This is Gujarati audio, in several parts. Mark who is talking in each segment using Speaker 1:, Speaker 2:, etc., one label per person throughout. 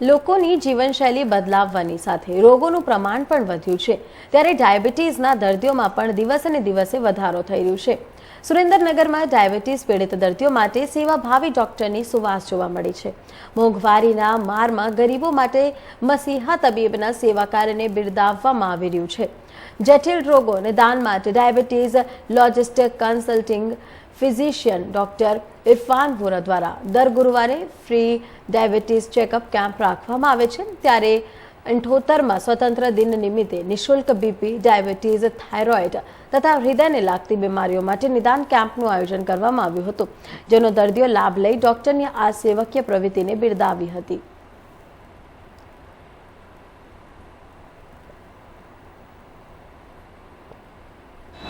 Speaker 1: લોકોની જીવનશૈલી બદલાવવાની સાથે રોગોનું પ્રમાણ પણ વધ્યું છે. ત્યારે ડાયાબિટીસના દર્દીઓમાં પણ દિવસે ને દિવસે વધારો થઈ રહ્યો છે. સુરેન્દ્રનગરમાં ડાયાબિટીસ પીડિત દર્દીઓ માટે સેવાભાવી ડોક્ટરની સુવાસ જોવા મળી છે. મોંઘવારીના મારમાં ગરીબો માટે મસીહા તબીબના સેવા કાર્યને બિરદાવવામાં આવી રહ્યું છે. જટિલ રોગો દાન માટે diabetes logistic consulting physician doctor Irfan Vora દ્વારા દર ગુરુવારે ફ્રી ડાયાબિટીસ ચેકઅપ કેમ્પ રાખવામાં આવે છે. ત્યારે અંઠોતરમાં સ્વતંત્ર દિન નિમિત્તે નિઃશુલ્ક બીપી, ડાયાબિટીસ, થાઇરોઇડ તથા હૃદયને લાગતી બીમારીઓ માટે નિદાન કેમ્પનું આયોજન કરવામાં આવ્યું હતું, જેનો દર્દીઓ લાભ લઈ ડોક્ટરની આ સેવકીય પ્રવૃત્તિને બિરદાવી હતી.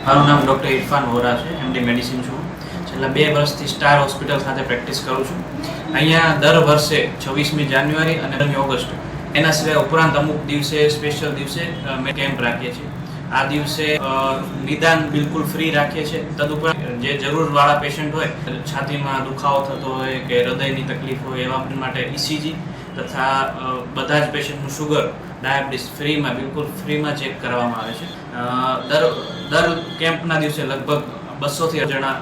Speaker 2: મારું નામ ડૉક્ટર ઇરફાન વોરા છે, એમડી મેડિસિન છું. છેલ્લા બે વર્ષથી સ્ટાર હોસ્પિટલ સાથે પ્રેક્ટિસ કરું છું. અહીંયા દર વર્ષે છવ્વીસમી જાન્યુઆરી અને ઓગસ્ટ એના સિવાય ઉપરાંત અમુક દિવસે સ્પેશિયલ દિવસે અમે કેમ્પ રાખીએ છીએ. આ દિવસે નિદાન બિલકુલ ફ્રી રાખીએ છીએ. તદુપરાંત, જે જરૂરવાળા પેશન્ટ હોય, છાતીમાં દુખાવો થતો હોય કે હૃદયની તકલીફ હોય એવા માટે ઇસીજી તથા બધા જ પેશન્ટનું શુગર ડાયાબિટીસ ફ્રીમાં, બિલકુલ ફ્રીમાં ચેક કરવામાં આવે છે. દર દર કેમ્પના દિવસે લગભગ બસોથી જણા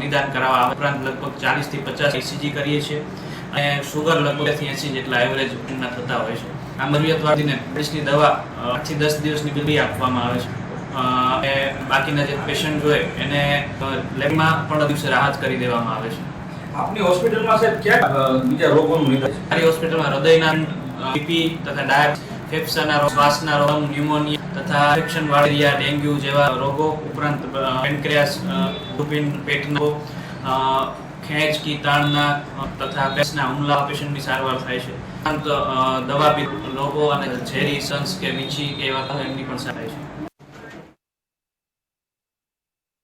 Speaker 2: નિદાન કરાવવા ઉપરાંત લગભગ ચાલીસથી પચાસ ઇસીજી કરીએ છીએ. અને સુગર લગભગથી એસી જેટલા એવરેજ ના થતા હોય છે. આ મરિયતવાદીને બ્રેસ્ટની દવા આઠથી દસ દિવસની બિલી આપવામાં આવે છે. અને બાકીના જે પેશન્ટ હોય એને લેબમાં પણ દિવસે રાહત કરી દેવામાં આવે છે.
Speaker 3: આપની હોસ્પિટલમાં સાહેબ ક્યાં બીજા રોગોનું નિદાન? છે
Speaker 2: મારી હોસ્પિટલમાં હૃદયના બીપી તથા ડાયાબિટીસ ફેફસાના રોગ શ્વાસના રોગ ન્યુમોનિયા તથા ઇન્ફેક્શન વાળેરિયા ડેન્ગ્યુ જેવા રોગો ઉપરાંત પેનક્રિયાસ પેટના રોગ, ખેંચ કી તાણના તથા પેસના હુમલા પેશન્ટની સારવાર થાય છે. ઉપરાંત દવા રોગો અને ઝેરી સંસ કે વીંછી કે એવા એમની પણ સારવાર છે.